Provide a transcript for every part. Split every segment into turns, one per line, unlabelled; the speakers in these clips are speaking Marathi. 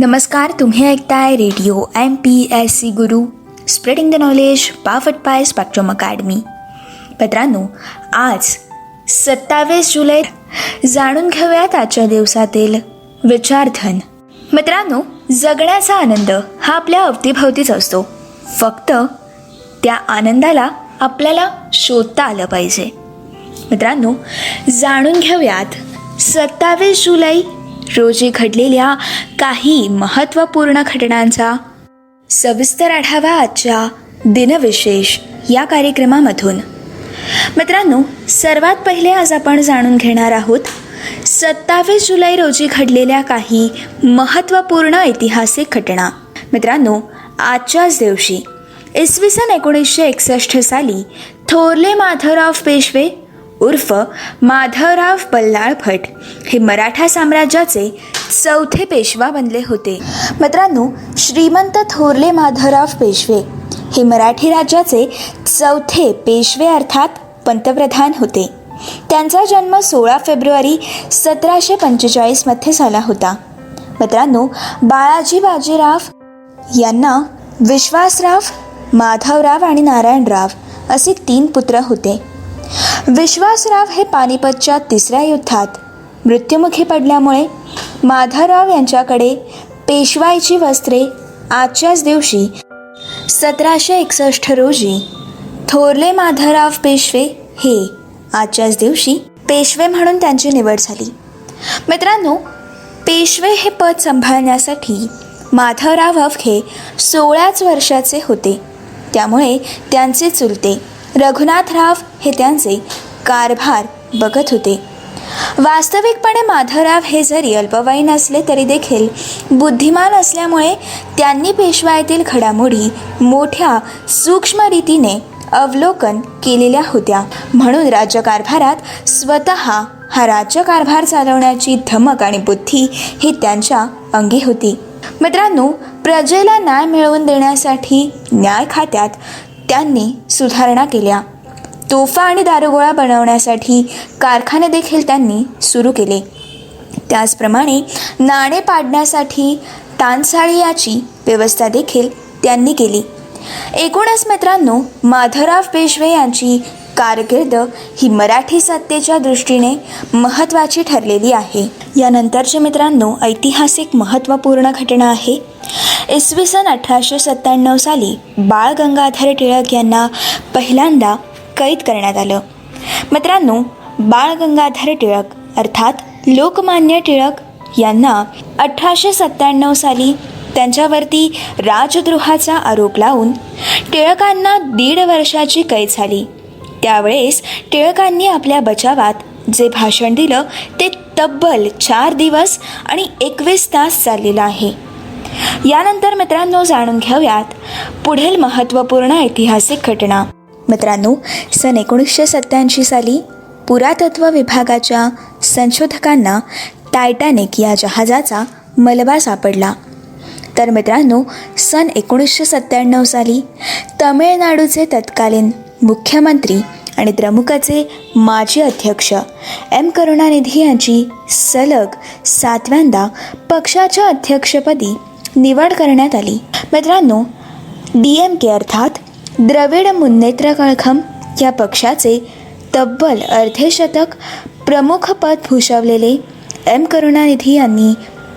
नमस्कार तुम्ही ऐकताय radio M P S C Guru spreading the knowledge powered by spectrum academy मित्रांनो आज सत्तावीस जुलै जाणून घेऊयात आजच्या दिवसातील विचारधन. मित्रांनो जगण्याचा आनंद हा आपल्या अवतीभवतीच असतो. फक्त त्या आनंदाला आपल्याला शोधता आलं पाहिजे. मित्रांनो जाणून घेऊयात सत्तावीस जुलै रोजी घडलेल्या काही महत्त्वपूर्ण घटनांचा सविस्तर आढावा आजच्या दिनविशेष या कार्यक्रमामधून. मित्रांनो सर्वात पहिले आज आपण जाणून घेणार आहोत सत्तावीस जुलै रोजी घडलेल्या काही महत्त्वपूर्ण ऐतिहासिक घटना. मित्रांनो आजच्याच दिवशी इसवी सन एकोणीसशे एकसष्ट साली थोरले माधवराव पेशवे उर्फ माधवराव बल्लाळ भट हे मराठा साम्राज्याचे चौथे पेशवा बनले होते. मित्रांनो श्रीमंत थोरले माधवराव पेशवे हे मराठी राज्याचे चौथे पेशवे अर्थात पंतप्रधान होते. त्यांचा जन्म सोळा फेब्रुवारी सतराशे पंचेचाळीसमध्ये झाला होता. मित्रांनो बाळाजी बाजीराव यांना विश्वासराव माधवराव आणि नारायणराव असे तीन पुत्र होते. विश्वासराव हे पानिपतच्या तिसऱ्या युद्धात मृत्युमुखी पडल्यामुळे माधवराव यांच्याकडे पेशवाईची वस्त्रे आजच्याच दिवशी सतराशे एकसष्ट रोजी थोरले माधवराव पेशवे हे आजच्याच दिवशी पेशवे म्हणून त्यांची निवड झाली. मित्रांनो पेशवे हे पद सांभाळण्यासाठी माधवराव अवघे सोळाच वर्षाचे होते. त्यामुळे त्यांचे चुलते रघुनाथराव हे त्यांचे कारभार बघत होते. वास्तविकपणे माधवराव हे जरी अल्पवयीन असले तरी देखील बुद्धिमान असल्यामुळे त्यांनी पेशवाईतील घडामोडी मोठ्या सूक्ष्म रीतीने अवलोकन केलेल्या होत्या. म्हणून राज्यकारभारात स्वतः हा राज्यकारभार चालवण्याची धमक आणि बुद्धी ही त्यांच्या अंगी होती. मित्रांनो प्रजेला न्याय मिळवून देण्यासाठी न्याय खात्यात त्यांनी सुधारणा केल्या. तोफा आणि दारुगोळा बनवण्यासाठी कारखाने देखील त्यांनी सुरू केले. त्याचप्रमाणे नाणे पाडण्यासाठी तानसाळी याची व्यवस्था देखील त्यांनी केली. एकूणच मित्रांनो माधवराव पेशवे यांची कारकीर्द ही मराठी सत्तेच्या दृष्टीने महत्त्वाची ठरलेली आहे. यानंतरचे मित्रांनो ऐतिहासिक महत्त्वपूर्ण घटना आहे इसवी सन अठराशे सत्त्याण्णव साली बाळ गंगाधर टिळक यांना पहिल्यांदा कैद करण्यात आलं. मित्रांनो बाळ गंगाधर टिळक अर्थात लोकमान्य टिळक यांना अठराशे सत्त्याण्णव साली त्यांच्यावरती राजद्रोहाचा आरोप लावून टिळकांना दीड वर्षाची कैद झाली. त्यावेळेस टिळकांनी आपल्या बचावात जे भाषण दिलं ते तब्बल चार दिवस आणि एकवीस तास चाललेलं आहे. यानंतर मित्रांनो जाणून घेऊयात पुढील महत्त्वपूर्ण ऐतिहासिक घटना. मित्रांनो सन एकोणीसशे सत्त्याऐंशी साली पुरातत्व विभागाच्या संशोधकांना टायटॅनिक या जहाजाचा मलबा सापडला. तर मित्रांनो सन एकोणीसशे सत्त्याण्णव साली तमिळनाडूचे तत्कालीन मुख्यमंत्री आणि द्रमुकचे माजी अध्यक्ष एम करुणानिधी यांची सलग सातव्यांदा पक्षाच्या अध्यक्षपदी निवड करण्यात आली. मित्रांनो डी एम के अर्थात द्रविड मुन्नेत्र कळखम या पक्षाचे तब्बल अर्धेशतक प्रमुख पद भूषवलेले एम करुणानिधी यांनी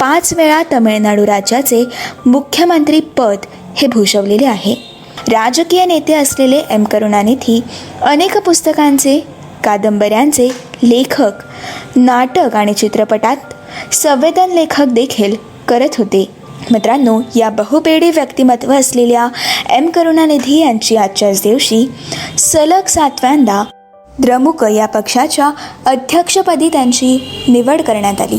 पाच वेळा तमिळनाडू राज्याचे मुख्यमंत्री पद हे भूषवलेले आहे. राजकीय नेते असलेले एम करुणानिधी अनेक पुस्तकांचे कादंबऱ्यांचे लेखक नाटक आणि चित्रपटात संवेदन लेखक देखील करत होते. मित्रांनो या बहुपेडी व्यक्तिमत्व असलेल्या एम करुणानिधी यांची आजच्याच दिवशी सलग सातव्यांदा द्रमुक या पक्षाच्या अध्यक्षपदी त्यांची निवड करण्यात आली.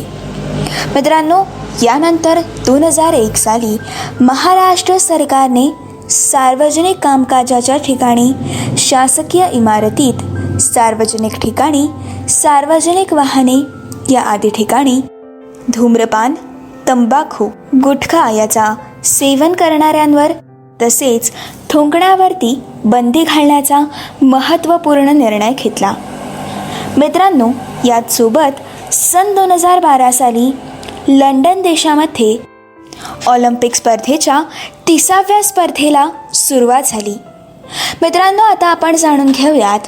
मित्रांनो यानंतर दोन हजार एक साली महाराष्ट्र सरकारने सार्वजनिक कामकाजाच्या ठिकाणी शासकीय इमारतीत सार्वजनिक ठिकाणी सार्वजनिक वाहने या आदी ठिकाणी धूम्रपान तंबाखू गुटखा याचा सेवन करणाऱ्यांवर तसेच थुंकण्यावरती बंदी घालण्याचा महत्त्वपूर्ण निर्णय घेतला. मित्रांनो याचसोबत सन दोन हजार बारा साली लंडन देशामध्ये ऑलिम्पिक स्पर्धेच्या तिसाव्या स्पर्धेला सुरुवात झाली. मित्रांनो आता आपण जाणून घेऊयात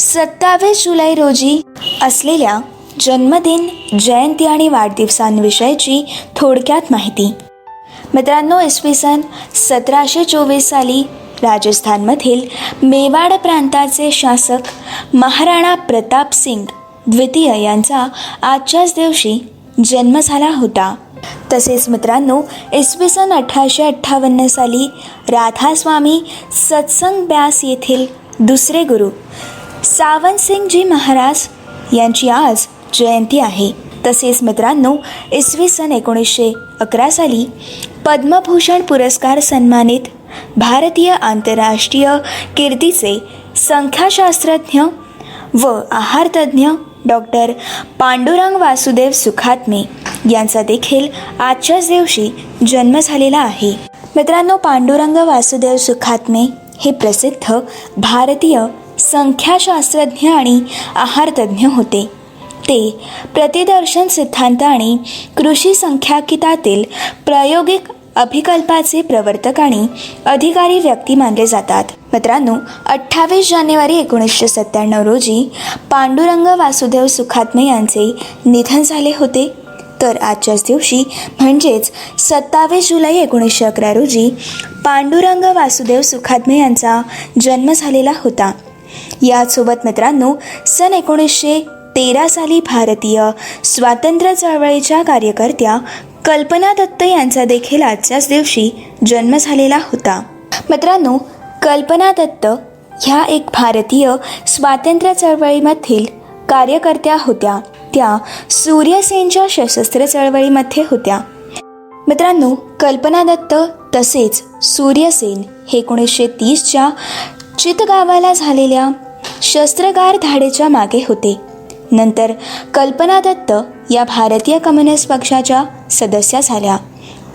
सत्तावीस जुलै रोजी असलेल्या जन्मदिन जयंती आणि वाढदिवसांविषयीची थोडक्यात माहिती. मित्रांनो इसवी सन सतराशे चोवीस साली राजस्थानमधील मेवाड प्रांताचे शासक महाराणा प्रताप सिंग द्वितीय यांचा आजच्याच दिवशी जन्म झाला होता. तसेच मित्रांनो इसवी सन अठराशे अठ्ठावन्न साली राधास्वामी सत्संग ब्यास येथील दुसरे गुरु सावंतसिंगजी महाराज यांची आज जयंती आहे. तसेच मित्रांनो इसवी सन एकोणीसशे अकरा साली पद्मभूषण पुरस्कार सन्मानित भारतीय आंतरराष्ट्रीय कीर्तीचे संख्याशास्त्रज्ञ व आहारतज्ञ डॉक्टर पांडुरंग वासुदेव सुखात्मे यांचा देखील आजच्याच दिवशी जन्म झालेला आहे. मित्रांनो पांडुरंग वासुदेव सुखात्मे हे प्रसिद्ध भारतीय संख्याशास्त्रज्ञ आणि आहारतज्ञ होते. ते प्रतिदर्शन सिद्धांत आणि कृषी संख्याकितातील प्रायोगिक अभिकल्पाचे प्रवर्तक आणि अधिकारी व्यक्ती मानले जातात. मित्रांनो अठ्ठावीस जानेवारी एकोणीसशे सत्त्याण्णव रोजी पांडुरंग वासुदेव सुखात्मे यांचे निधन झाले होते. तर आजच्याच दिवशी म्हणजेच सत्तावीस जुलै एकोणीसशे अकरा रोजी पांडुरंग वासुदेव सुखात्मे यांचा जन्म झालेला होता. यासोबत मित्रांनो सन एकोणीसशे तेरा साली भारतीय स्वातंत्र्य चळवळीच्या कार्यकर्त्या कल्पना दत्त यांचा देखील आजच्याच दिवशी जन्म झालेला होता. मित्रांनो कल्पना दत्त ह्या एक भारतीय स्वातंत्र्य चळवळीमधील कार्यकर्त्या होत्या. त्या सूर्यसेनच्या सशस्त्र चळवळीमध्ये होत्या. मित्रांनो कल्पना दत्त तसेच सूर्यसेन हे एकोणीसशे तीसच्या चितगावाला झालेल्या शस्त्रगार धाडेच्या मागे होते. नंतर कल्पना दत्त या भारतीय कम्युनिस्ट पक्षाच्या सदस्या झाल्या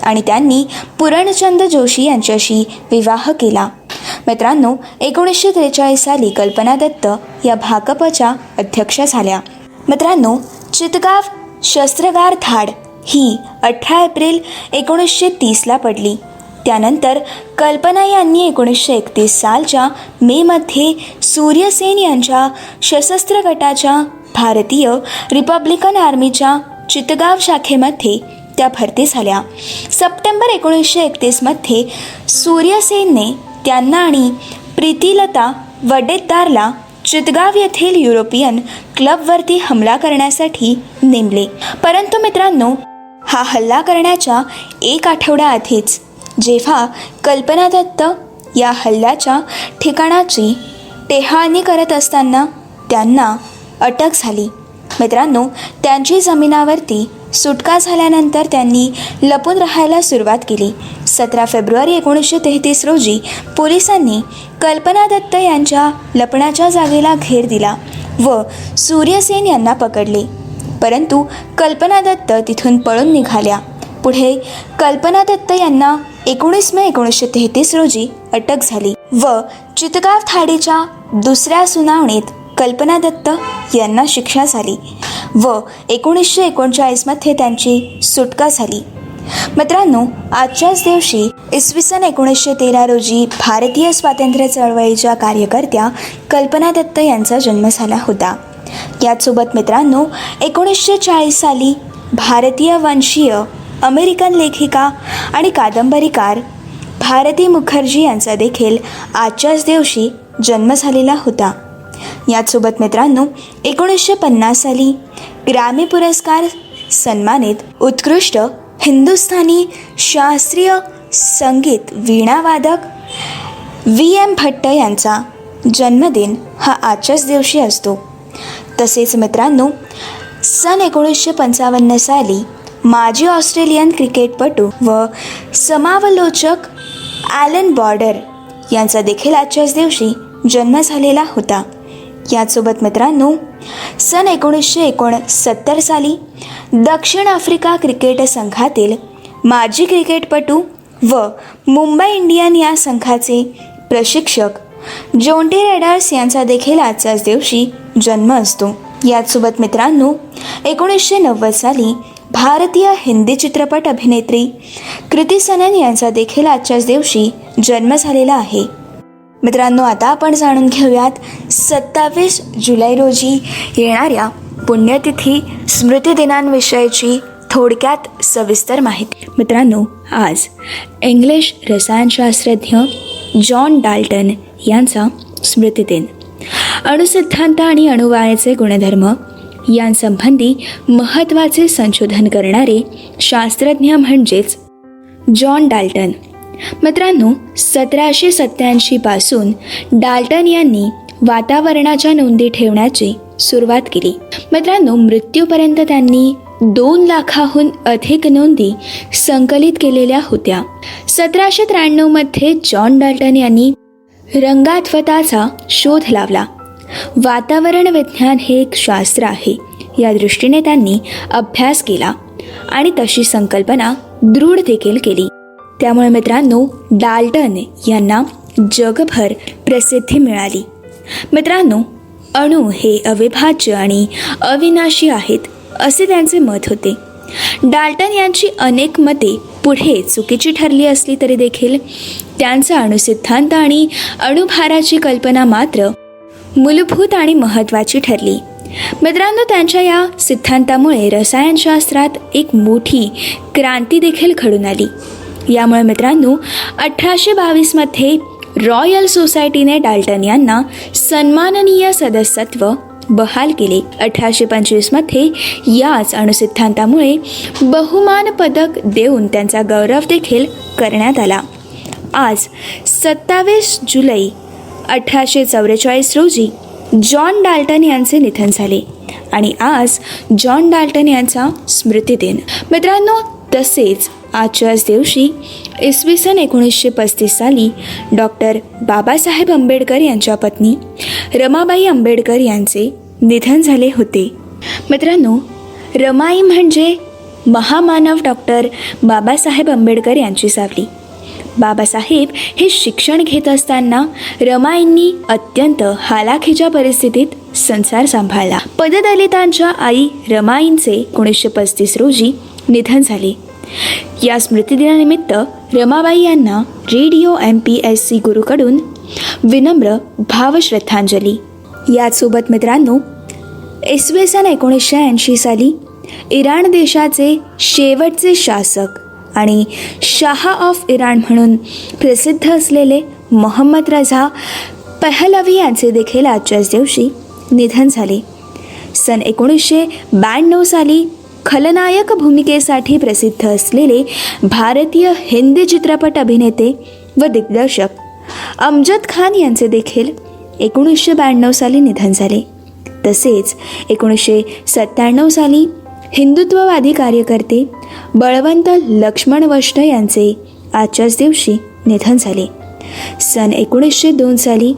आणि त्यांनी पुरणचंद जोशी यांच्याशी विवाह केला. मित्रांनो एकोणीसशे त्रेचाळीस साली कल्पना दत्त या भाकपच्या अध्यक्षा झाल्या. मित्रांनो चितगाव शस्त्रगार धाड ही अठरा एप्रिल एकोणीसशे तीसला पडली. त्यानंतर कल्पना यांनी एकोणीसशे एकतीस सालच्या मेमध्ये सूर्यसेन यांच्या सशस्त्र गटाच्या भारतीय रिपब्लिकन आर्मीच्या चितगाव शाखेमध्ये त्या भरती झाल्या. सप्टेंबर एकोणीसशे एकतीसमध्ये सूर्यसेनने त्यांना आणि प्रीतिलता वडेद्दारला चितगाव येथील युरोपियन क्लबवरती हमला करण्यासाठी नेमले. परंतु मित्रांनो हा हल्ला करण्याच्या एक आठवड्याआधीच आधीच जेव्हा कल्पना दत्त या हल्ल्याच्या ठिकाणाची टेहाळणी करत असताना त्यांना अटक झाली. मित्रांनो त्यांची जमिनावरती सुटका झाल्यानंतर त्यांनी लपून राहायला सुरुवात केली. सतरा फेब्रुवारी एकोणीसशे तेहतीस रोजी पोलिसांनी कल्पना दत्त यांच्या लपण्याच्या जागेला घेर दिला व सूर्यसेन यांना पकडले. परंतु कल्पना दत्त तिथून पळून निघाल्या. पुढे कल्पना दत्त यांना एकोणीस मे एकोणीसशे तेहतीस रोजी अटक झाली व चितगाव थाडीच्या दुसऱ्या सुनावणीत कल्पना दत्त यांना शिक्षा झाली व एकोणीसशे एकोणचाळीसमध्ये त्यांची सुटका झाली. मित्रांनो आजच्याच दिवशी इसवी सन एकोणीसशे तेरा रोजी भारतीय स्वातंत्र्य चळवळीच्या कार्यकर्त्या कल्पना दत्त यांचा जन्म झाला होता. याचसोबत मित्रांनो एकोणीसशे चाळीस साली भारतीय वंशीय अमेरिकन लेखिका आणि कादंबरीकार भारती मुखर्जी यांचा देखील आजच्याच दिवशी जन्म झालेला होता. याचसोबत मित्रांनो एकोणीसशे पन्नास साली ग्रॅमी पुरस्कार सन्मानित उत्कृष्ट हिंदुस्थानी शास्त्रीय संगीत वीणावादक व्ही एम भट्ट यांचा जन्मदिन हा आजच्याच दिवशी असतो. तसेच मित्रांनो सन एकोणीसशे पंचावन्न साली माजी ऑस्ट्रेलियन क्रिकेटपटू व समावलोचक ॲलन बॉर्डर यांचा देखील आजच्याच दिवशी जन्म झालेला होता. याचसोबत मित्रांनो सन एकोणीसशे एकोणसत्तर साली दक्षिण आफ्रिका क्रिकेट संघातील माजी क्रिकेटपटू व मुंबई इंडियन या संघाचे प्रशिक्षक जोंटी रेडर्स यांचा देखील आजच्याच दिवशी जन्म असतो. याचसोबत मित्रांनो एकोणीसशे नव्वद साली भारतीय हिंदी चित्रपट अभिनेत्री कृती सनन यांचा देखील आजच्याच दिवशी जन्म झालेला आहे. मित्रांनो आता आपण जाणून घेऊयात सत्तावीस जुलै रोजी येणाऱ्या पुण्यतिथी स्मृतिदिनांविषयीची थोडक्यात सविस्तर माहिती. मित्रांनो आज इंग्लिश रसायनशास्त्रज्ञ जॉन डाल्टन यांचा स्मृतिदिन अणुसिद्धांत आणि अणुवायाचे गुणधर्म यांसंबंधी महत्त्वाचे संशोधन करणारे शास्त्रज्ञ म्हणजेच जॉन डाल्टन. मित्रांनो सतराशे सत्त्याऐंशी पासून डाल्टन यांनी वातावरणाच्या नोंदी ठेवण्याची सुरुवात केली. मित्रांनो मृत्यूपर्यंत त्यांनी दोन लाखाहून अधिक नोंदी संकलित केलेल्या होत्या. सतराशे त्र्याण्णवमध्ये जॉन डाल्टन यांनी रंगात्वताचा शोध लावला. वातावरण विज्ञान हे एक शास्त्र आहे. या दृष्टीने त्यांनी अभ्यास केला आणि तशी संकल्पना दृढ देखील केली. त्यामुळे मित्रांनो डाल्टन यांना जगभर प्रसिद्धी मिळाली. मित्रांनो अणू हे अविभाज्य आणि अविनाशी आहेत असे त्यांचे मत होते. डाल्टन यांची अनेक मते पुढे चुकीची ठरली असली तरी देखील त्यांचा अणुसिद्धांत आणि अणुभाराची कल्पना मात्र मूलभूत आणि महत्त्वाची ठरली. मित्रांनो त्यांच्या या सिद्धांतामुळे रसायनशास्त्रात एक मोठी क्रांती देखील घडून आली. यामुळे मित्रांनो अठराशे बावीसमध्ये रॉयल सोसायटीने डाल्टन यांना सन्माननीय सदस्यत्व बहाल केले. अठराशे पंचवीसमध्ये याच अणुसिद्धांतामुळे बहुमान पदक देऊन त्यांचा गौरव देखील करण्यात आला. आज सत्तावीस जुलै अठराशे चौवेचाळीस रोजी जॉन डाल्टन यांचे निधन झाले आणि आज जॉन डाल्टन यांचा स्मृतिदिन. मित्रांनो तसेच आजच्याच दिवशी इसवी सन एकोणीसशे पस्तीस साली डॉक्टर बाबासाहेब आंबेडकर यांच्या पत्नी रमाबाई आंबेडकर यांचे निधन झाले होते. मित्रांनो रमाई म्हणजे महामानव डॉक्टर बाबासाहेब आंबेडकर यांची सावली. बाबासाहेब हे शिक्षण घेत असताना रमाईंनी अत्यंत हालाखीच्या परिस्थितीत संसार सांभाळला. पददलितांच्या आई रमाईंचे एकोणीसशे पस्तीस रोजी निधन झाले. या स्मृतिदिनानिमित्त रमाबाई यांना radio M P S C गुरुकडून विनम्र भावश्रद्धांजली. याचसोबत मित्रांनो इसवी सन एकोणीसशे ऐंशी साली इराण देशाचे शेवटचे शासक आणि शाह ऑफ इराण म्हणून प्रसिद्ध असलेले मोहम्मद रझा पहलवी यांचे देखील आजच्याच दिवशी निधन झाले. सन एकोणीसशे ब्याण्णव साली खलनायक भूमिकेसाठी प्रसिद्ध असलेले भारतीय हिंदी चित्रपट अभिनेते व दिग्दर्शक अमजद खान यांचे देखील एकोणीसशे ब्याण्णव साली निधन झाले. तसेच एकोणीसशे सत्त्याण्णव साली हिंदुत्ववादी कार्यकर्ते बळवंत लक्ष्मण वष्ट यांचे आजच्याच दिवशी निधन झाले. सन एकोणीसशे दोन साली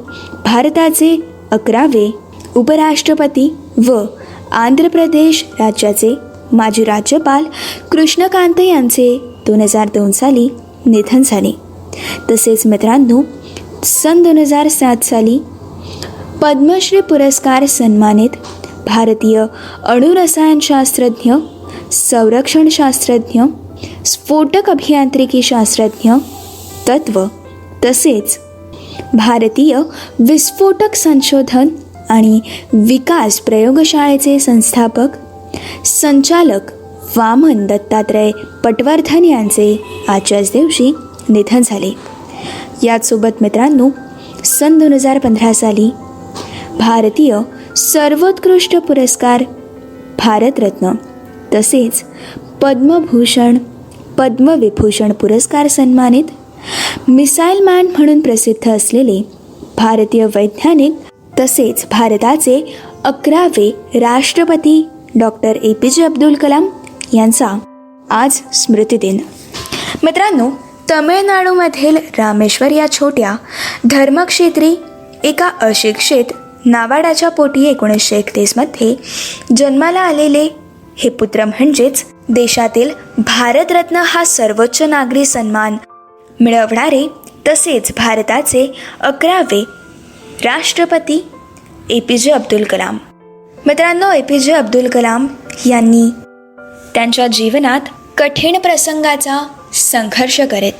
भारताचे अकरावे उपराष्ट्रपती व आंध्र प्रदेश राज्याचे माजी राज्यपाल कृष्णकांत यांचे दोन हजार दोन साली निधन झाले. तसेच मित्रांनो सन दोन हजार सात साली पद्मश्री पुरस्कार सन्मानित भारतीय अणुरसायनशास्त्रज्ञ संरक्षणशास्त्रज्ञ स्फोटक अभियांत्रिकी शास्त्रज्ञ तत्व तसेच भारतीय विस्फोटक संशोधन आणि विकास प्रयोगशाळेचे संस्थापक संचालक वामन दत्तात्रय पटवर्धन यांचे आजच्याच दिवशी निधन झाले. याचसोबत मित्रांनो सन दोन हजार पंधरा साली भारतीय सर्वोत्कृष्ट पुरस्कार भारतरत्न तसेच पद्मभूषण पद्मविभूषण पुरस्कार सन्मानित मिसाईल मॅन म्हणून प्रसिद्ध असलेले भारतीय वैज्ञानिक तसेच भारताचे अकरावे राष्ट्रपती डॉक्टर ए पी जे अब्दुल कलाम यांचा आज स्मृतिदिन मित्रांनो तमिळनाडूमधील रामेश्वर या छोट्या धर्मक्षेत्री एका अशिक्षित नावाडाच्या पोटी एकोणीसशे एकतीसमध्ये जन्माला आलेले हे पुत्र म्हणजेच देशातील भारतरत्न हा सर्वोच्च नागरी सन्मान मिळवणारे तसेच भारताचे अकरावे राष्ट्रपती ए पी जे अब्दुल कलाम. मित्रांनो ए पी जे अब्दुल कलाम यांनी त्यांच्या जीवनात कठीण प्रसंगाचा संघर्ष करत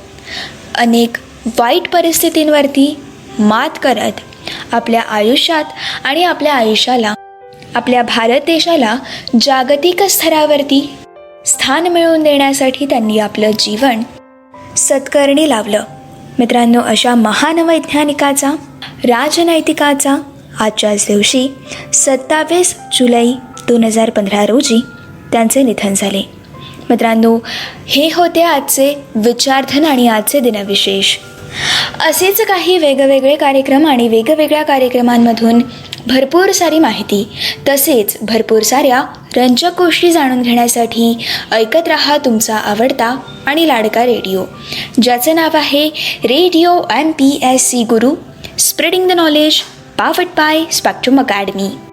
अनेक वाईट परिस्थितींवरती मात करत आपल्या आयुष्यात आणि आपल्या आयुष्याला आपल्या भारत देशाला जागतिक स्तरावरती स्थान मिळवून देण्यासाठी त्यांनी आपलं जीवन सत्कर्णी लावलं. मित्रांनो अशा महान वैज्ञानिकाचा राजनैतिकाचा आजच्याच दिवशी सत्तावीस जुलै दोन हजार पंधरा रोजी त्यांचे निधन झाले. मित्रांनो हे होते आजचे विचारधन आणि आजचे दिनविशेष. असेच काही वेगवेगळे कार्यक्रम आणि वेगवेगळ्या कार्यक्रमांमधून भरपूर सारी माहिती तसेच भरपूर साऱ्या रंजक गोष्टी जाणून घेण्यासाठी ऐकत रहा तुमचा आवडता आणि लाडका रेडिओ ज्याचं नाव आहे radio M P S C Guru spreading the knowledge powered by spectrum academy